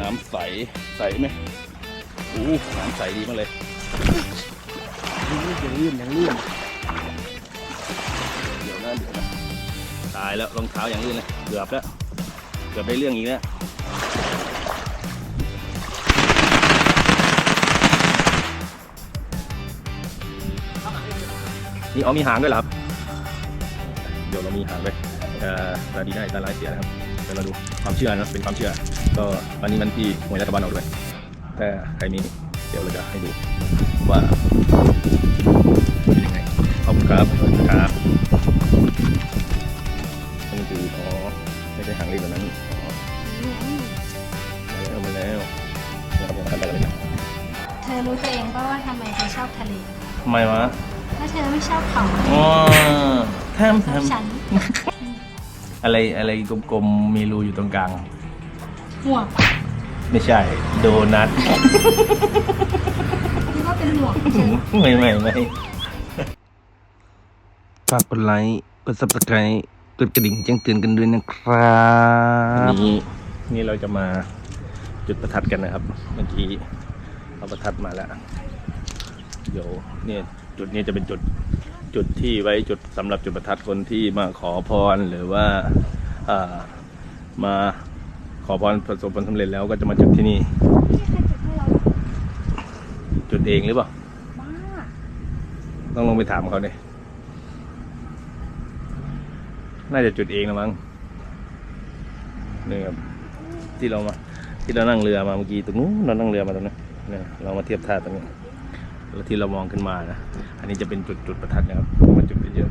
น้ำใส ใสไหมโอ้น้ำใสดีมากเลยยังลื่นยังลื่นเดี๋ยวนะเดี๋ยวนะตายแล้วรองเท้าอย่างลื่นเลยเกือบแล้วเกือบได้เรื่องอีกแล้วนี่เอามีหางด้วยเหรอครับเดี๋ยวเรามีหางด้วยเอ่อตาดีได้ตาลายเสียนะครับเดี๋ยวเราดูความเชื่อนะเป็นความเชื่อ ก็วันนี้มันที่หวยรัฐบาลออกด้วยถ้าใครมีเดี๋ยวเราจะให้ดูว่าเป็นยังไงขอบคุณครับครับอันนี้คืออ๋อไม่ใช่หางเล็กแบบนั้นอ๋อมาแล้วมาแล้วเราไปทำอะไรกันเนี่ยเธอรู้ตัวเองป่าว่าทำไมเธอชอบทะเลทำไมวะถ้าเธอไม่ชอบเขาอ๋อแทมชแทอบมฉันอะไรอะไรกลมๆมีรูอยู่ตรงกลาง ห่วงไม่ใช่ โดนัทคิดว่าเป็นห่วงเธอไม่ไม่ไม่ฝากกดไลค์กด subscribe กดกระดิ่งแจ้งเตือนกันด้วยนะครับนี่นี่เราจะมาจุดประทัดกันนะครับ เมื่อกี้เอาประทัดมาแล้วเดี๋ยวเนี่ยจุดนี้จะเป็นจุดจุดที่ไว้จุดสำหรับจุดประทัดคนที่มาขอพรหรือว่าอ่ามา ขอพรประสบผลสำเร็จแล้วก็จะมาจุดที่นี่ไม่ใครจุดให้เราจุดเองหรือเปล่าบ้าต้องลงไปถามเขาเนี่ยน่าจะจุดเองละมั้งนี่ครับที่เรามาที่เรานั่งเรือมาเมื่อกี้ตรงนู้นเรานั่งเรือมาตรงนั้นเนี่ยเรามาเทียบท่าตรงนี้แล้วที่เรามองขึ้นมานะอันนี้จะเป็นจุดจุดประทัดนะครับมันจุดเยอะ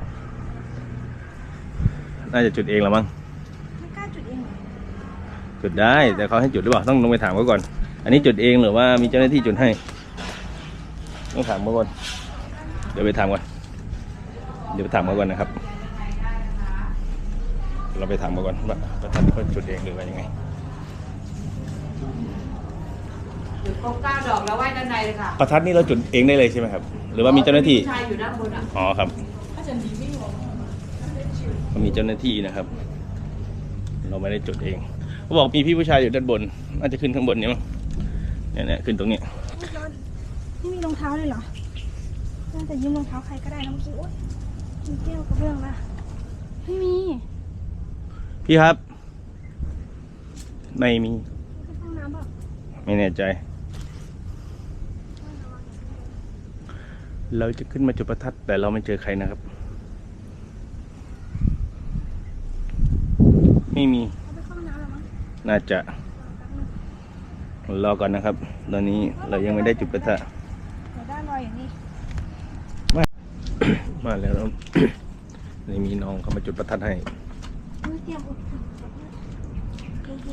ๆน่าจะจุดเองละมั้ง ไม่กล้าจุดเองเหรอ จุดได้ แต่เขาให้จุดหรือเปล่าต้องลงไปถามเขาก่อน อันนี้จุดเองหรือว่ามีเจ้าหน้าที่จุดให้ ต้องถามเขาก่อนเดี๋ยวไปถามก่อนเดี๋ยวไปถามเขาก่อนนะครับ เราไปถามเขาก่อนว่าประทัดเขาจุดเองหรือว่ายังไงอยู่ครบเก้าดอกแล้วไหว้ด้านในเลยค่ะประทัดนี่เราจุดเองได้เลยใช่ไหมครับ หรือว่ามีเจ้าหน้าที่ผู้ชายอยู่ด้านบนอะอ๋อครับก็มีเจ้าหน้าที่นะครับ เราไม่ได้จุดเอง เขาบอกมีพี่ผู้ชายอยู่ด้านบนน่าจะขึ้นข้างบนเนี่ยมั้งเนี่ยเนี่ยขึ้นตรงนี้ไม่มีรองเท้าเลยเหรอน่าจะยืมรองเท้าใครก็ได้นะเมื่อกี้โอ๊ยมีแก้วกระเบื้องนะไม่มี พี่ครับ ไม่มีไปห้องน้ำเปล่าไม่แน่ใจ เราจะขึ้นมาจุดประทัดแต่เราไม่เจอใครนะครับ ไม่มี น่าจะรอก่อนนะครับ ตอนนี้เรายังไม่ได้จุดประทัดเดี๋ยวได้รอยอย่างนี้มาแล้วครับนี่มีน้องเขามาจุดประทัดให้มือเตรียมอุดหู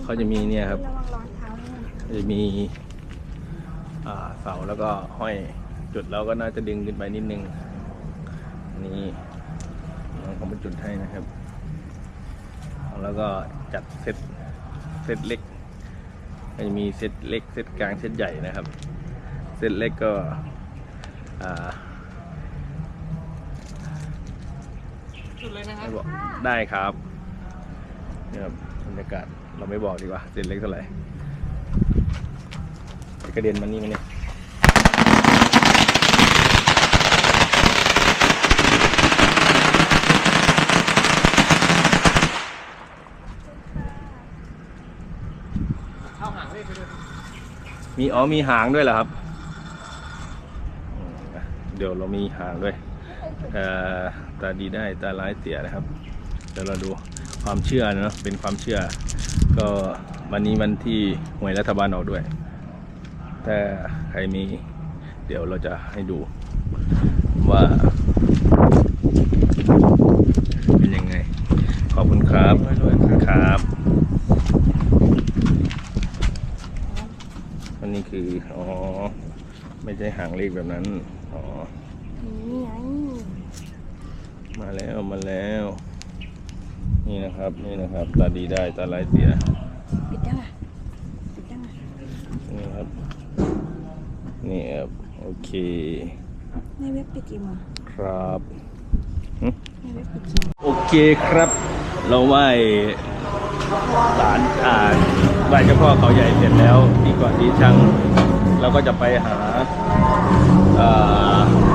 เขาจะมีเนี่ยครับระวังรอยเท้าด้วยนะจะมีอ่าเสาแล้วก็ห้อยจุดแล้วก็น่าจะดึงขึ้นไปนิดนึงอันนี่น้องเขามาจุดให้นะครับ แล้วก็จัดเซต เซตเล็กก็จะมีเซตเล็กเซตกลางเซตใหญ่นะครับ เซตเล็กก็อ่าจุดเลยนะคะไม่บอกได้ครับนี่ครับบรรยากาศเราไม่บอกดีกว่าเซตเล็กเท่าไหร่จะกระเด็นมันนี่มันเนี่ย เข้าหางเลขไปเลย มีอ๋อมีหางด้วยเหรอครับเดี๋ยวเรามีหางด้วยตาดีได้ตาร้ายเสียนะครับเดี๋ยวเราดูความเชื่อเนาะเป็นความเชื่อ ก็วันนี้วันที่หวยรัฐบาลออกด้วย แต่ใครมี เดี๋ยวเราจะให้ดูว่า เป็นยังไง ขอบคุณครับครับ อันนี้คือ อ๋อ ไม่ ใช่หางเลขแบบนั้น อ๋อ นี่ไงมาแล้วมาแล้ว นี่นะครับนี่นะครับ ตาดีได้ตาร้ายเสียปิดยังไงปิดยังไงนี่ครับนี่ครับโอเคในเว็บปิดกี่โมงครับในเว็บปิดกี่โมงโอเคครับ เราไหว้ศาลอ่านไหว้เจ้าพ่อเขาใหญ่เสร็จแล้วที่เกาะสีชังเราก็จะไปหา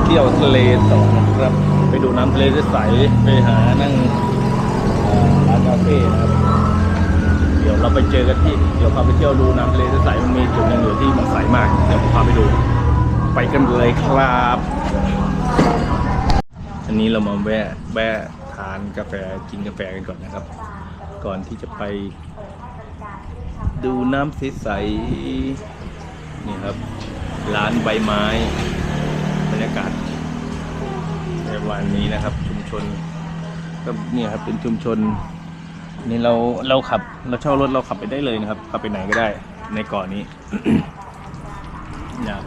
เที่ยวทะเลต่อนะครับ ไปดูน้ำทะเลใสไปหานั่งร้านคาเฟ่นะครับ เดี๋ยวเราไปเจอกันที่เดี๋ยวพาไปเที่ยวดูน้ำทะเลใสมันมีจุดหนึงอยู่ที่มันใสมาก เดี๋ยวผมพาไปดู ไปกันเลยครับ อันนี้เรามาแวะแวะทานกาแฟกินกาแฟกันก่อนนะครับ ก่อนที่จะไป ดูน้ำใสๆนี่ครับ ร้านใบไม้บรรยากาศในวันนี้นะครับ ชุมชนก็เนี่ยครับเป็นชุมชนนี่เราเราขับเราเช่ารถเราขับไปได้เลยนะครับขับไปไหนก็ได้ในเกาะนี้นี่ย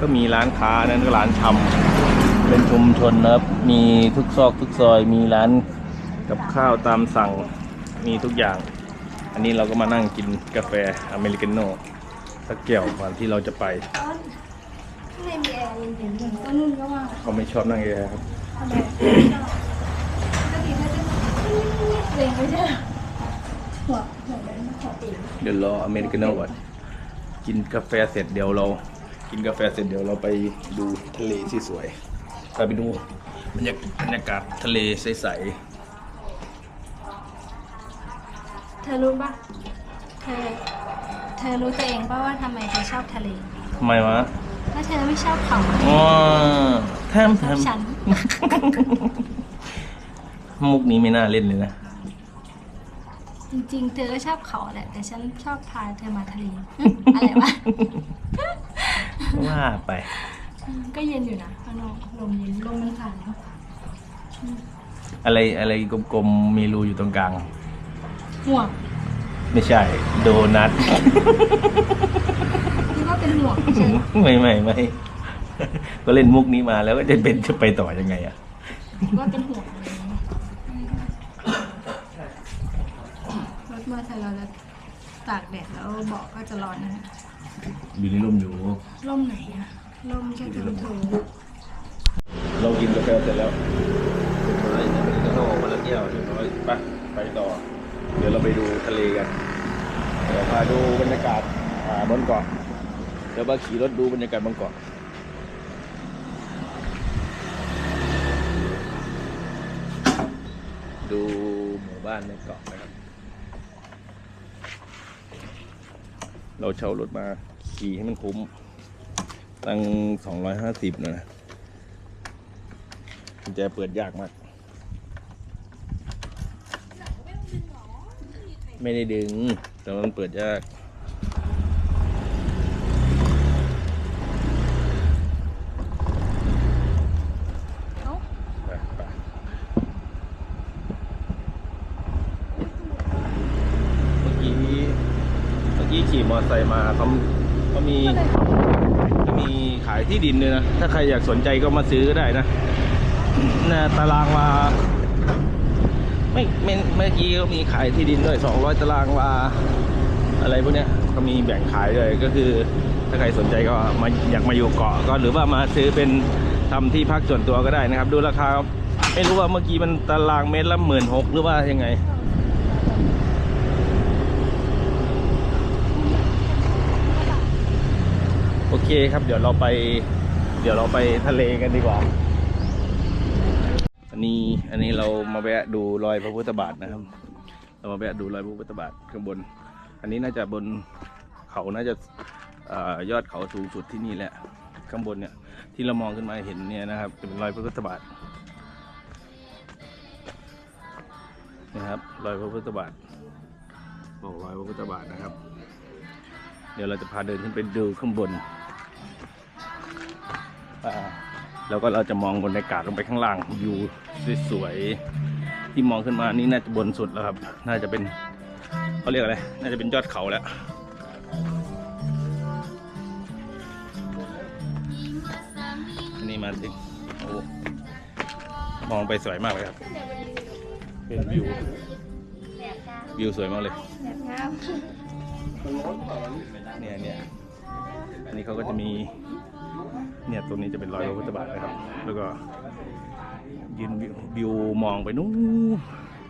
ก็มีร้านค้านั่นก็ร้านชำเป็นชุมชนนะครับ มีทุกซอกทุกซอย มีร้านกับข้าวตามสั่งมีทุกอย่าง อันนี้เราก็มานั่งกินกาแฟอเมริกาโน่ สักแก้วก่อนที่เราจะไป ข้างในมีแอร์เย็นๆเหมือนก็นุ่นก็ว่าเขาไม่ชอบนั่งแอร์ครับ ทำไมปกติเขาจะเล็งไม่ใช่เหรอหัวหัวเดินหัวปีกเดี๋ยวรออเมริกาโน่ก่อนกินกาแฟเสร็จเดี๋ยวเรา กินกาแฟเสร็จเดี๋ยวเราไปดูทะเลที่สวยไปไปดูบรรยากบรรยากาศทะเลใสเธอรู้ปะเธอ เธอรู้ตัวเองปะว่าทำไมเธอชอบทะเลๆทำไมวะถ้าเธอไม่ชอบเขาอ๋อแทมชแทอบมฉันมุกนี้ไม่น่าเล่นเลยนะ จริงๆ เธอก็ชอบเขาแหละ แต่ฉันชอบพาเธอมาทะเลอะไรวะ ว่าไป ก็เย็นอยู่นะข้างนอกลมเย็นลมมันผ่านเนอะอะไรอะไรกลมๆมีรูอยู่ตรงกลาง ห่วง ไม่ใช่ โดนัทนี่ก็เป็นห่วงไม่ใช่เหรอไม่ไม่ไม่ก็เล่นมุกนี้มาแล้วก็จะเป็นจะไปต่อยังไงอะว่าเป็นห่วงอะไรอย่างเงี้ยรถมอเตอร์ไซค์เราจะตากแดดแล้วเบาะก็จะร้อนนะฮะอยู่ในร่มอยู่ ร่มไหนอะร่มแค่เธอเธอเรากินกาแฟเสร็จแล้วเรียบร้อยอเมริกาโน่วันละแก้วเรียบร้อยไปไปต่อ เดี๋ยวเราไปดูทะเลกันเดี๋ยวพาดูบรรยากาศาบนเกาะเดี๋ยวมาขี่รถดูบรรยากาศบนเกาะดูหมู่บ้านในเกาะนะครับ เราเช่ารถมาขี่ให้มันคุ้ม ตั้งสองร้อยห้าสิบนะกุญแจเปิดยากมาก ไม่ได้ดึง แต่มันเปิดยากเมื่อกี้เมื่อกี้ขี่มอเตอร์ไซค์มาเขาเขามีเขามีขายที่ดินด้วยนะ ถ้าใครอยากสนใจก็มาซื้อก็ได้นะนะตารางวา ไม่ไม่เมื่อกี้ก็มีขายที่ดินด้วยสองร้อยตารางวาอะไรพวกเนี้ยก็มีแบ่งขายด้วยก็คือ ถ้าใครสนใจก็มาอยากมาอยู่เกาะก็หรือว่ามาซื้อเป็นทำที่พักส่วนตัวก็ได้นะครับ ดูราคาไม่รู้ว่าเมื่อกี้มันตารางเมตรละหมื่นหกหรือว่ายังไงโอเคครับเดี๋ยวเราไป เดี๋ยวเราไปทะเลกันดีกว่า อันนี้อันนี้เรามาแวะดูรอยพระพุทธบาทนะครับ เรามาแวะดูรอยพระพุทธบาทข้างบน อันนี้น่าจะบนเขาน่าจะอยอดเขาสูงสุดที่นี่แหละข้างบนเนี่ยที่เรามองขึ้นมาเห็นเนี่ยนะครับจะเป็นรอยพระพุทธบาทนะครับรอยพระพุทธบาทบอกรอยพระพุทธบาทนะครับ เดี๋ยวเราจะพาเดินขึ้นไปดูข้างบนอ่า แล้วก็เราจะมองบนอากาศลงไปข้างล่างวิวสวยๆที่มองขึ้นมานี่น่าจะบนสุดแล้วครับ น่าจะเป็นเขาเรียกอะไรน่าจะเป็นยอดเขาแล้วอันนี้มาถึงโอ้มองไปสวยมากเลยครับ เป็นวิววิวสวยมากเลยแบบงามเนี่ยเนี่ยอันนี้เขาก็จะมี เนี่ยตรงนี้จะเป็นรอยพระพุทธบาทนะครับ แล้วก็ยืนวิววิวมองไปนู้น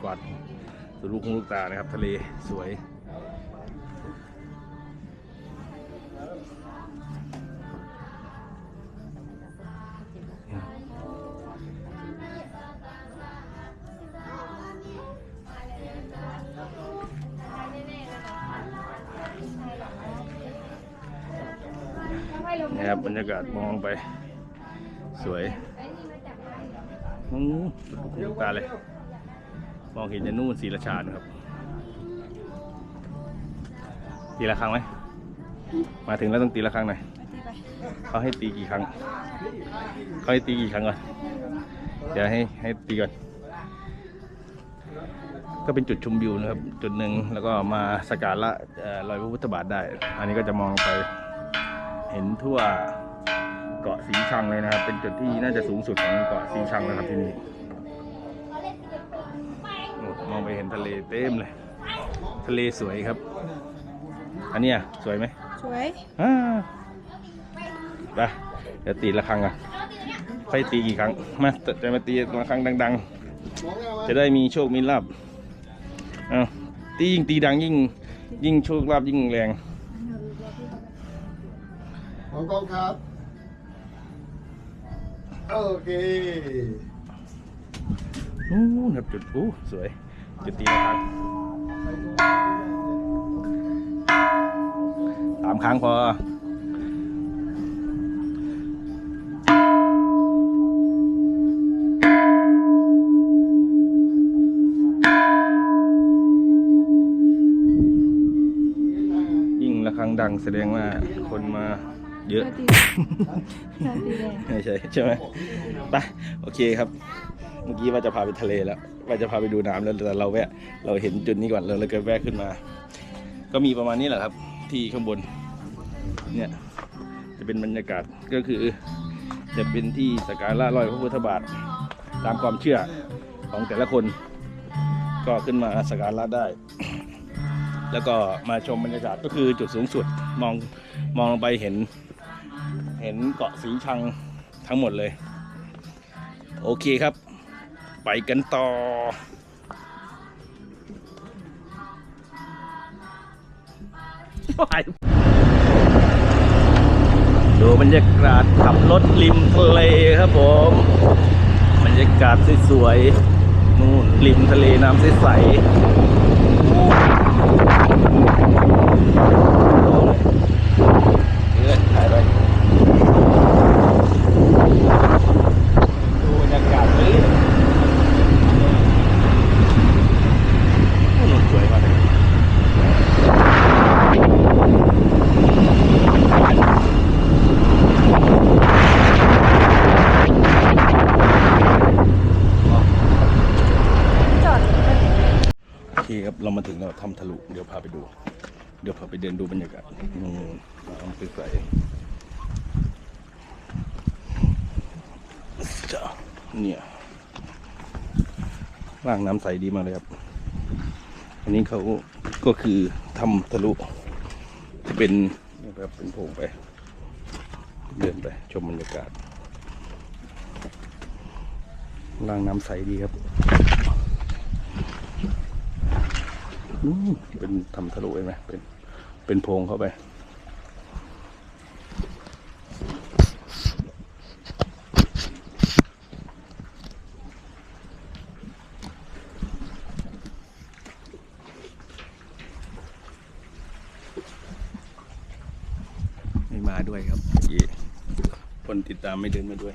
กวาดสุดลูกหูลูกตานะครับ ทะเลสวย นะครับ บรรยากาศมองไป สวยนู้นลูตาเลย มองเห็นจะนู่นศรีราชานะครับตีละครั้งไหม มาถึงแล้วต้องตีละครั้งหน่อยเขาให้ตีกี่ครั้งเขาให้ตีกี่ครั้งก่อน เดี๋ยวให้ให้ตีก่อน ก็เป็นจุดชมวิวนะครับ จุดหนึ่งแล้วก็มาสการะเอ่อรอยพระพุทธบาทได้ อันนี้ก็จะมองไป เห็นทั่วเกาะสีชังเลยนะครับ เป็นจุดที่น่าจะสูงสุดของเกาะสีชังนะครับที่นี่โอ้มองไปเห็นทะเลเต็มเลย ทะเลสวยครับ อันเนี้ยสวยไหมสวยอ่าไปเดี๋ยวตีละครั้งอะไปตีกี่ครั้งมาจะมาตีละครั้งดัง ๆ จะได้มีโชคมีลาบอ่าตียิ่งตีดังยิ่งยิ่งโชคลาบยิ่งแรง มองกล้องครับ โอเค อู้นะครับจุดอู้สวย จุดตีละครั้งสามครั้งพอยิ่งละครั้งดังแสดงว่าคนมา เยอะ ไม่ใช่ใช่ไหมไปโอเคครับ เมื่อกี้ว่าจะพาไปทะเลแล้ว ว่าจะพาไปดูน้ำแล้วแต่เราแวะ เราเห็นจุดนี้ก่อนเราเลยก็แวะขึ้นมา ก็มีประมาณนี้แหละครับ ที่ข้างบน เนี่ย จะเป็นบรรยากาศก็คือ จะเป็นที่สกการะรอยพระพุทธบาท ตามความเชื่อของแต่ละคน ก็ขึ้นมาสกการะได้ แล้วก็มาชมบรรยากาศก็คือจุดสูงสุดมองมองลงไปเห็น เห็นเกาะสีชังทั้งหมดเลย โอเคครับ ไปกันต่อดูบรรยากาศขับรถริมทะเลครับผม บรรยากาศสวยๆนู่นริมทะเลน้ำใสๆเออถ่ายไป ดูบรรยากาศเลยโอ้โหสวยมากเลยโอเคครับ เรามาถึงแล้วทำทะลุ เดี๋ยวพาไปดู เดี๋ยวพาไปเดินดูบรรยากาศนู่นน้ำใสๆ จะเนี่ยร่างน้ำใสดีมากเลยครับ อันนี้เขาก็คือทำทะลุจะเป็นนี่ครับเป็นโพงไป เดินไปชมบรรยากาศร่างน้ำใสดีครับอืเป็นทำทะลุเห็นไหมเป็นเป็นโพงเข้าไป มาด้วยครับเย่คนติดตามไม่เดินมาด้วย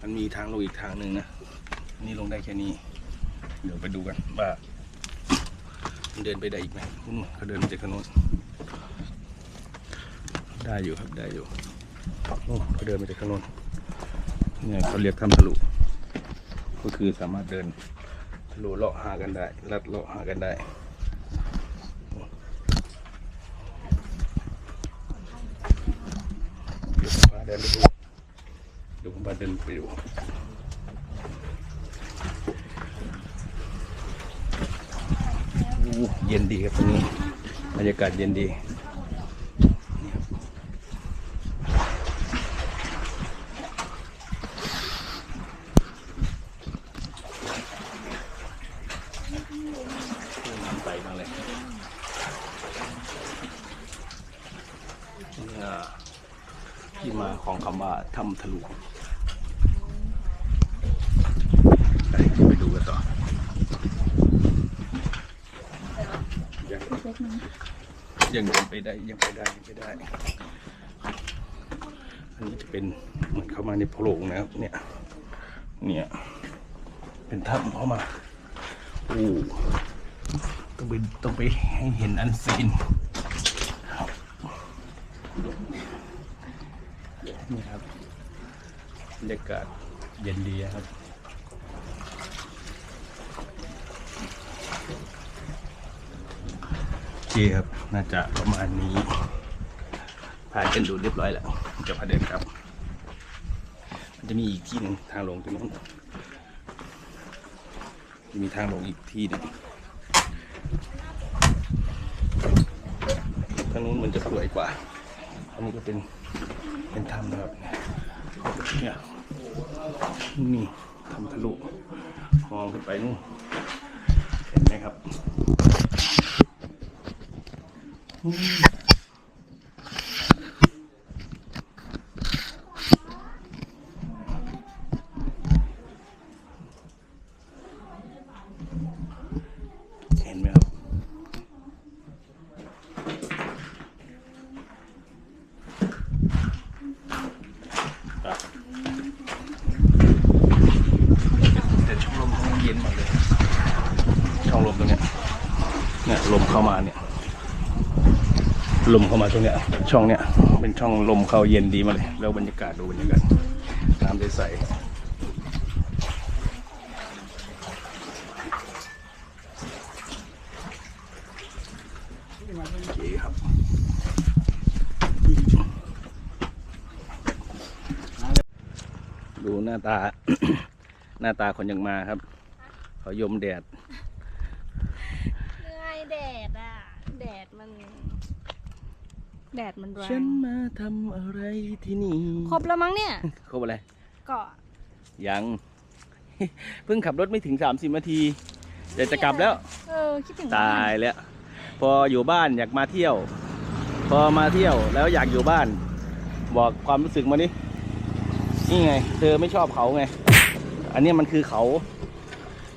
มันมีทางลงอีกทางหนึ่งนะนี่ลงได้แค่นี้ เดี๋ยวไปดูกันว่าเดินไปได้อีกไหมนู่นเขาเดินไปจากถนนได้อยู่ครับได้อยู่โอ้เขาเดินไปจากถนนเนี่ยเขาเรียกทำทะลุก็คือสามารถเดินทะลุเลาะหากันได้ลัดเลาะหากันได้ เดี๋ยวผมพาเดินไปดู เดี๋ยวผมพาเดิน ไปดูเย็นดีครับตรงนี้บรรยากาศเย็นดีน้ำใสมากเลยเนี่ยที่มาของคำว่าทำทะลุ ไปไปดูกันต่อยังยังเดินไปได้ยังไปได้ยังไปได้ อันนี้จะเป็นเหมือนเข้ามาในโพรงนะครับ เนี่ย เนี่ย เป็นถ้ำเข้ามาโอ้ต้องไปต้องไปให้เห็นอันซีนนี่ครับบรรยากาศเย็นดีครับ โอ เคครับ น่าจะประมาณนี้พากันดูเรียบร้อยแล้วจะพาเดินครับ มันจะมีอีกที่หนึ่งทางลงตรงนู้นจะมีทางลงอีกที่หนึงทางนู้นมันจะสวยกว่า อันนี้ก็เป็นเป็นถ้ำนะครับเนี่ยนี่ทำทะลุมองขึ้นไปนู่นเห็นไหมครับ Ooh. ลมเข้ามาตรงเนี้ยช่องเนี้ยเป็นช่องลมเข้าเย็นดีมาเลย แล้วบรรยากาศดูบรรยากาศน้ำใสๆโอเคครับดูหน้าตา หน้าตาคนยังมาครับ เขายมแดด เหนื่อยแดดอะ แดดมัน แดดมันแรฉังนมาทำอะไรที่นี่ ครบแล้วมั้งเนี่ย ครบอะไรเกาะยัง เพิ่งขับรถไม่ถึง 30นาทีเดี๋ยวจะกลับแล้ว เออคิดถึงตายแล้ว พออยู่บ้านอยากมาเที่ยว พอมาเที่ยวแล้วอยากอยู่บ้าน บอกความรู้สึกมาดินี่ไง เธอไม่ชอบเขาไง อันเนี้ยมันคือเขา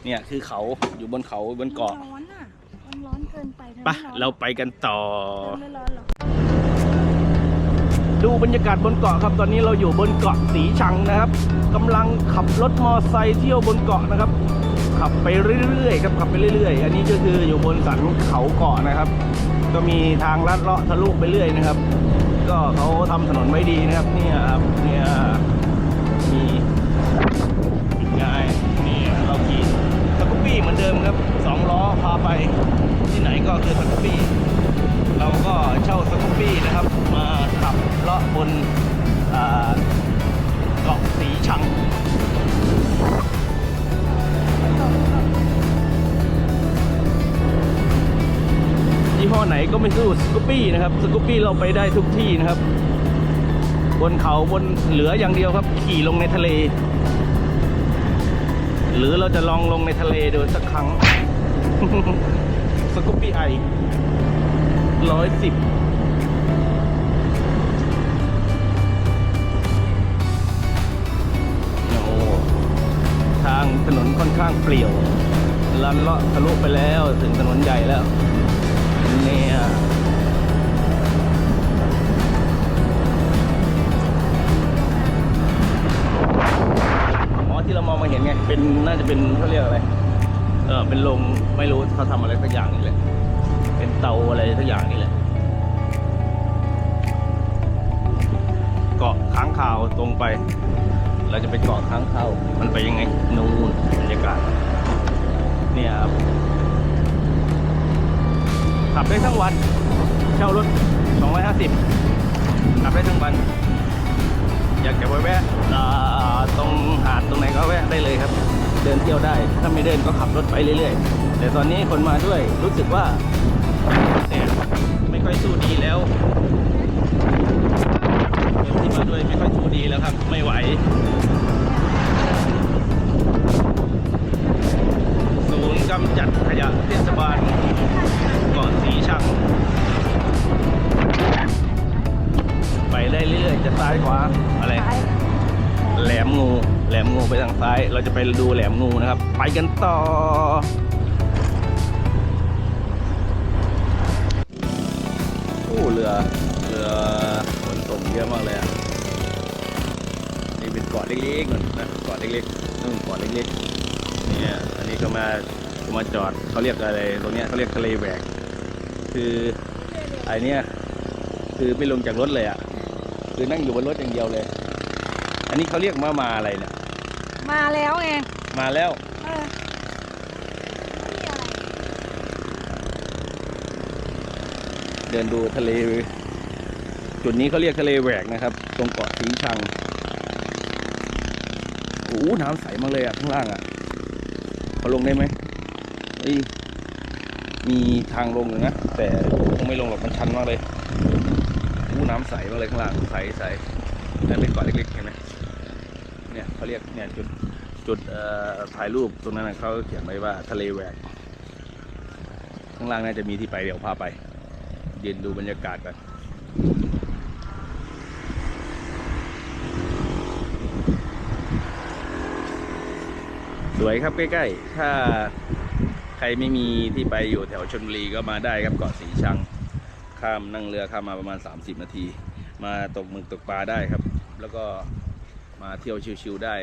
เนี่ยคือเขาอยู่บนเขาบนเกาะ ร้อนอะมันร้อนเกินไปเธอไปไม่ร้อนเราไปกันต่อ เธอไม่ร้อนหรอก ดูบรรยากาศบนเกาะครับ ตอนนี้เราอยู่บนเกาะสีชังนะครับกำลังขับรถมอไซค์เที่ยวบนเกาะนะครับ ขับไปเรื่อยๆครับขับไปเรื่อย ๆ อันนี้ก็คืออยู่บนสันเขาเกาะนะครับ ก็มีทางลัดเลาะทะลุไปเรื่อยนะครับ ก็เขาทำถนนไว้ดีนะครับเนี่ยครับเนี่ยมีง่ายนี่เราขี่สกูปปี้เหมือนเดิมครับสองล้อพาไปที่ไหนก็คือสกูปปี้ ก็เช่าสกูปปี้นะครับ มาขับเลาะบนเกาะสีชังยี่ห้อไหนก็ไม่สู้สกูปปี้นะครับสกูปปี้เราไปได้ทุกที่นะครับ บนเขาบนเหลืออย่างเดียวครับ ขี่ลงในทะเล หรือเราจะลองลงในทะเลดูสักครั้งสกูปปี้ไอ ร้อยสิบโอ้ทางถนนค่อนข้างเปลี่ยว ลันเลาะทะลุไปแล้วถึงถนนใหญ่แล้ว เนี่ยอ๋อที่เรามองมาเห็นไง เป็นน่าจะเป็นเขาเรียกอะไร เออเป็นโรงไม่รู้เขาทำอะไรสักอย่างนี่แหละ เตาอะไรสักอย่างนี่แหละ เกาะค้างคาวตรงไป เราจะไปเกาะค้างคาวมันไปยังไง นู่นบรรยากาศ เนี่ยครับ ขับได้ทั้งวัน เช่ารถ 250 ขับได้ทั้งวัน อยากจะไปแวะตรงหาดตรงไหนก็แวะได้เลยครับ เดินเที่ยวได้ ถ้าไม่เดินก็ขับรถไปเรื่อยๆ แต่ตอนนี้คนมาด้วยรู้สึกว่า เนี่ยไม่ค่อยสู้ดีแล้วคนที่มาด้วยไม่ค่อยสู้ดีแล้วครับ ไม่ไหวศูนย์กำจัดขยะเทศบาลเกาะสีชังไปได้เรื่อยๆจะซ้ายขวาอะไรแหลมงู แหลมงูไปทางซ้าย เราจะไปดูแหลมงูนะครับ ไปกันต่อ อ้เรือเรือขนส่งเยอะมากเลยอะนี่เป็นเกาะเล็กๆนู่นนะเกาะเล็กๆนู่นเกาะเล็กๆเนี่ยอันนี้ก็มาก็มาจอดเขาเรียกอะไรตรงเนี้ยเขาเรียกทะเลแหวกคือไอเนี้ยคือไม่ลงจากรถเลยอะคือนั่งอยู่บนรถอย่างเดียวเลย อันนี้เขาเรียกมามาอะไรเนี่ยมาแล้วไงมาแล้ว เออไม่มีอะไร เดินดูทะเล จุดนี้เขาเรียกทะเลแหวกนะครับ ตรงเกาะสีชังโอ้น้ำใสมากเลยอะข้างล่างอะพอลงได้ไหมเอ้ยมีทางลงอยู่นะ แต่คงไม่ลงหรอกมันชันมากเลยโอ้น้ำใสมากเลยข้างล่างใสใสนั่นเป็นเกาะเล็กๆเห็นไหมเนี่ยเขาเรียกเนี่ยจุดจุดเอ่อถ่ายรูปตรงนั้นเขาเขียนไว้ว่าทะเลแหวกข้างล่างน่าจะมีที่ไปเดี๋ยวพาไป ยืนดูบรรยากาศกันสวยครับใกล้ๆ ถ้าใครไม่มีที่ไปอยู่แถวชลบุรีก็มาได้ครับเกาะสีชัง ข้ามนั่งเรือข้ามมาประมาณ 30 นาที มาตกหมึกตกปลาได้ครับ แล้วก็มาเที่ยวชิวๆได้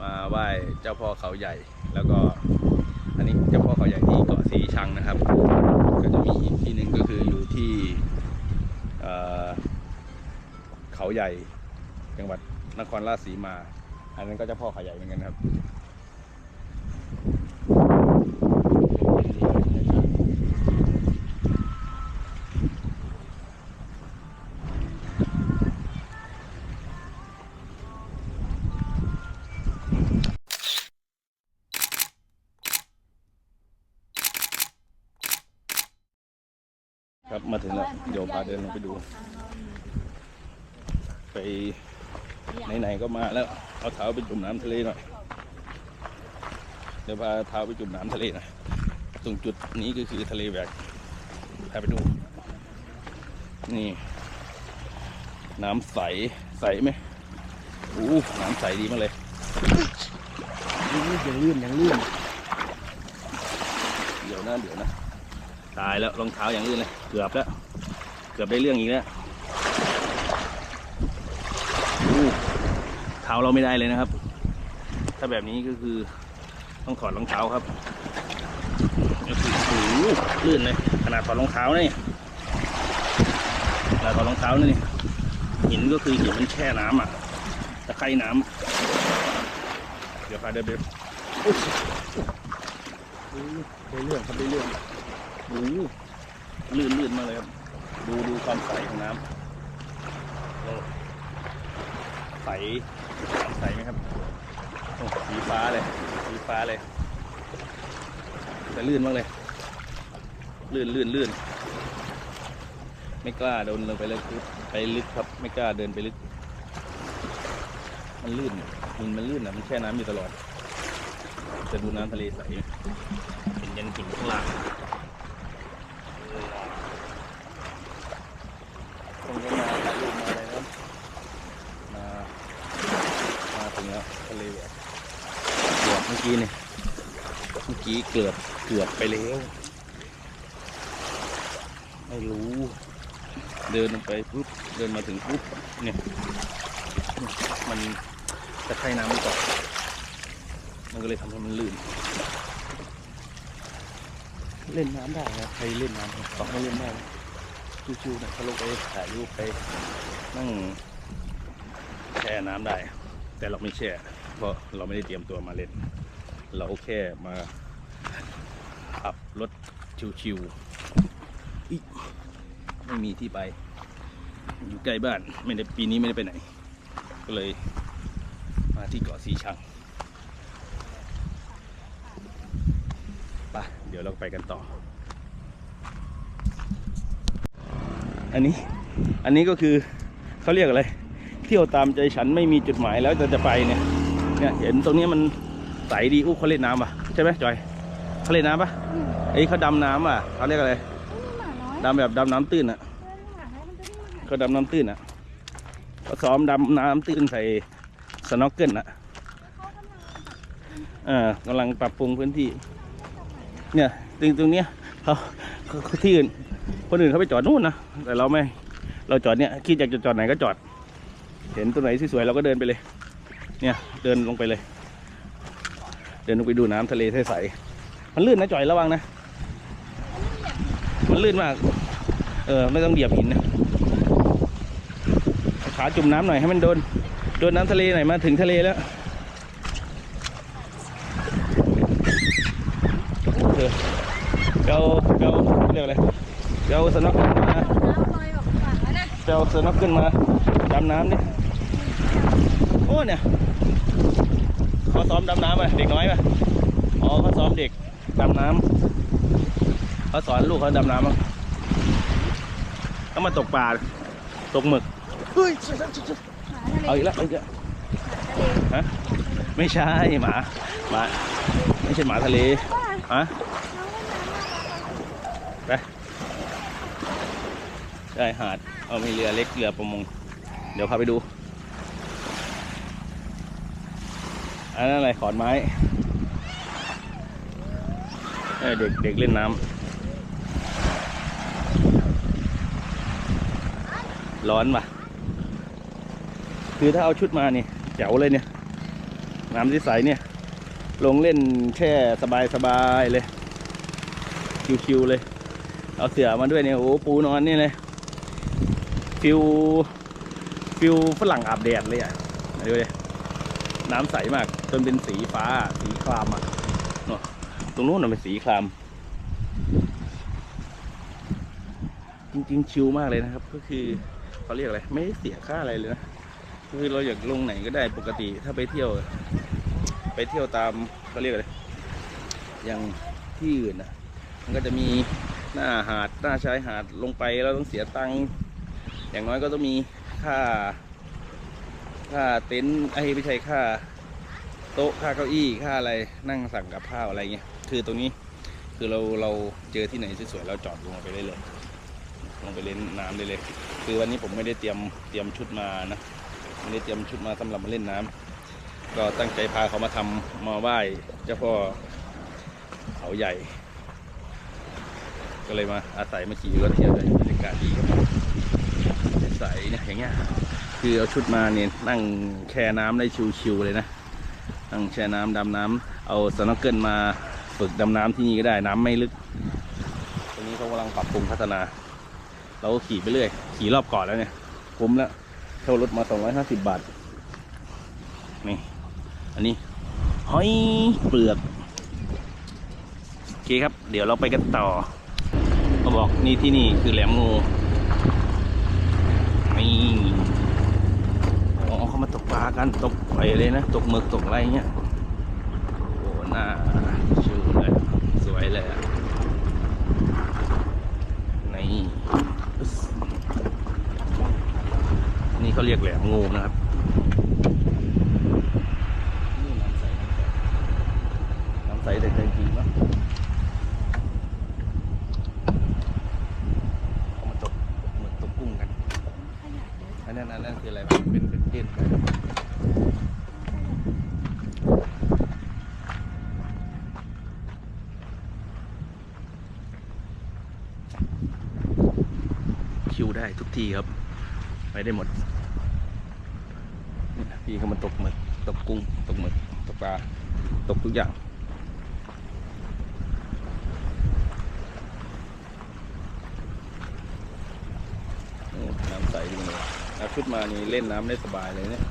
มาไหว้เจ้าพ่อเขาใหญ่ แล้วก็อันนี้เจ้าพ่อเขาใหญ่ที่เกาะสีชังนะครับ ก็จะมีอีกที่หนึ่งก็คืออยู่ที่เขาใหญ่จังหวัดนครราชสีมา อันนั้นก็จะพ่อเขาใหญ่เหมือนกันครับ ถึงแล้วเดี๋ยวพาเดินลงไปดู ไปไหนๆก็มาแล้ว เอาเท้าไปจุ่มน้ำทะเลหน่อยเดี๋ยวพาเท้าไปจุ่มน้ำทะเลหน่อยตรงจุดนี้ก็คือทะเลแหวกพาไปดู นี่ น้ำใสใสไหมอู้น้ำใสดีมากเลยอู้ยังลื่นยังลื่นเดี๋ยวนะเดี๋ยวนะ ตายแล้วรองเท้าอย่างลื่นเลยเกือบแล้ว เกือบได้เรื่องอีกแล้วเท้าเราไม่ได้เลยนะครับ ถ้าแบบนี้ก็คือต้องถอดรองเท้าครับก็คือโอ้โหลื่นเลยขนาดถอดรองเท้านี่ขนาดถอดรองเท้านี่หินก็คือหินมันแช่น้ำอะตะไคร่น้ำเดี๋ยวพาเดินไปอุ๊ยอู้ได้เรื่องครับได้เรื่อง โอ้ลื่นลื่นมาเลยครับ ดูดูความใสของน้ำใสน้ำใสไหมครับโอ้สีฟ้าเลย สีฟ้าเลย แต่ลื่นมากเลย ลื่นลื่นลื่น ไม่กล้าเดินลงไปเลยไปลึกครับ ไม่กล้าเดินไปลึก มันลื่นหินมันลื่นอะมันแช่น้ำอยู่ตลอดจะดูน้ำทะเลใสเห็นยันหินข้างล่าง คงจะมาถ่ายรูปมาอะไรครับมามาถึงแล้วทะเลแหวกเกือบเมื่อกี้เนี่ยเมื่อกี้เกือบเกือบไปแล้วไม่รู้ เดินลงไปปุ๊บเดินมาถึงปุ๊บเนี่ยมันตะไคร่น้ำไม่เกมันก็เลยทำให้มันลื่น เล่นน้ำได้นะใครเล่นน้ำต่อไม่เล่นได้ ชิวๆนะเขาลงไปถ่ายรูปไปนั่งแช่น้ำได้ แต่เราไม่แช่เพราะเราไม่ได้เตรียมตัวมาเล่น เราแค่มาขับรถชิวๆไม่มีที่ไป อยู่ใกล้บ้านไม่ได้ปีนี้ไม่ได้ไปไหน ก็เลยมาที่เกาะสีชังไปเดี๋ยวเราไปกันต่อ อันนี้อันนี้ก็คือเขาเรียกอะไร เที่ยวตามใจฉันไม่มีจุดหมายแล้วจะจะไปเนี่ยเนี่ยเห็นตรงนี้มันใสดีอู้เขาเล่นน้ำป่ะใช่ไหมจอยเขาเล่นน้ำป่ะไอ้ยเขาดำน้ำอะเขาเรียกอะไรหมาน้อยดำแบบดำน้ำตื้นอะเออหมาน้อยมันจะวิ่งมาหาเขาดำน้ำตื้นอะเขาซ้อมดำน้ำตื้นใส่สน็อกเกิลอะเอ่ากำลังปรับปรุงพื้นที่ เนี่ยตรงตรงเนี้ยเขาเขาเขาที่อื่น คนอื่นเขาไปจอดนู่นนะแต่เราไม่เราจอดเนี่ยคิดอยากจะจอดไหนก็จอด เห็นตัวไหนสวยๆเราก็เดินไปเลย เนี่ยเดินลงไปเลย เดินลงไปดูน้ำทะเลใสๆมันลื่นนะจอยระวังนะมันลื่นมาก เออไม่ต้องเหยียบหินนะขาจุ่มน้ำหน่อยให้มันโดนโดนน้ำทะเลหน่อยมาถึงทะเลแล้วเออเกาเกาเรียกอะไร เกาสน็อกเกิลมาน้ำลอยออกฝั่งแล้นะเกาสน็อกเกิลมาดำน้ำนี่โอ้เนี่ยเขาซ้อมดำน้ำอะเด็กน้อยป่ะอ๋อเขาซ้อมเด็กดำน้ำเขาสอนลูกเขาดำน้ำมั้งเขามาตกปลาตกหมึกเฮ้ยเลเอาอีกแล้วเอาอีกแล้วฮะไม่ใช่หมาหมาไม่ใช่หมาทะเลฮะไป ได้หาด เอามีเรือเล็กเรือประมง เดี๋ยวพาไปดู อันนั้นอะไรขอนไม้เด็กเด็กเล่นน้ำร้อนป่ะคือถ้าเอาชุดมานี่แจ๋วเลยเนี่ย น้ำที่ใสเนี่ย ลงเล่นแช่สบายๆเลย คิวๆเลย เอาเสือมาด้วยเนี่ย โอ้ปูนอนนี่เลย ฟิวฟิวฝรั่งอาบแดดเลยอะดูเลยน้ำใสมาก จนเป็นสีฟ้าสีครามอะเนอะตรงนู้นน่ะเป็นสีคราม จริงๆ ชิลมากเลยนะครับ ก็คือเขาเรียกอะไร ไม่เสียค่าอะไรเลยนะคือเราอยากลงไหนก็ได้ปกติถ้าไปเที่ยว ไปเที่ยวตามเขาเรียกอะไรอย่างที่อื่นนะมันก็จะมีหน้าหาดหน้าชายหาดลงไปเราต้องเสียตังค์ อย่างน้อยก็ต้องมีค่า ค่าเต็นท์ไอ้ไม่ใช่ค่า โต๊ะค่าเก้าอี้ค่าอะไรนั่งสั่งกับข้าวอะไรเงี้ยคือตรงนี้คือเราเราเจอที่ไหนสวยๆเราจอดลงไปได้เลยลงไปเล่นน้ำได้เลย คือวันนี้ผมไม่ได้เตรียมเตรียมชุดมานะไม่ได้เตรียมชุดมาสำหรับมาเล่นน้ำก็ตั้งใจพาเขามาทำมาไหว้เจ้าพ่อเขาใหญ่ ก็เลยมาอาศัยมาขี่รถเที่ยวเลยบรรยากาศดีครับ ใสเนี่ยอย่างเงี้ยคือเอาชุดมาเนี่ยนั่งแช่น้ำได้ชิวๆเลยนะนั่งแช่น้ำดำน้ำเอาสโนว์เกิลมาฝึกดำน้ำที่นี่ก็ได้น้ำไม่ลึก ตรงนี้เขากำลังปรับปรุงพัฒนา เราก็ขี่ไปเรื่อยขี่รอบเก่อนแล้วเนี่ยคุ้มแล้วเช่ารถมา 250 บาทนี่อันนี้หอยเปลือกโอเคครับ เดี๋ยวเราไปกันต่อเขาบอกนี่ที่นี่คือแหลมงู อ๋อเขามาตกปลากัน ตกไปเลยนะ ตกหมึกตกอะไรเงี้ย โอ้หน้าชิวเลย สวยเลยอะนี่นี่เขาเรียกแหลมงูนะครับนี่น้ำใส น้ำใสแต่ใจจริงวะเอามาตกเหมือนตกกุ้งกัน อันนั้นอันนั้นคืออะไรวะเป็นเป็นเด่นกันคิวได้ ทุกที่ครับ ไปได้หมดพี่เขามาตกหมึกตกกุ้งตกหมึกตกปลาตกทุกอย่างน้ำใสดีเลยเอาชุดมานี่เล่นน้ำได้สบายเลยเนี่ย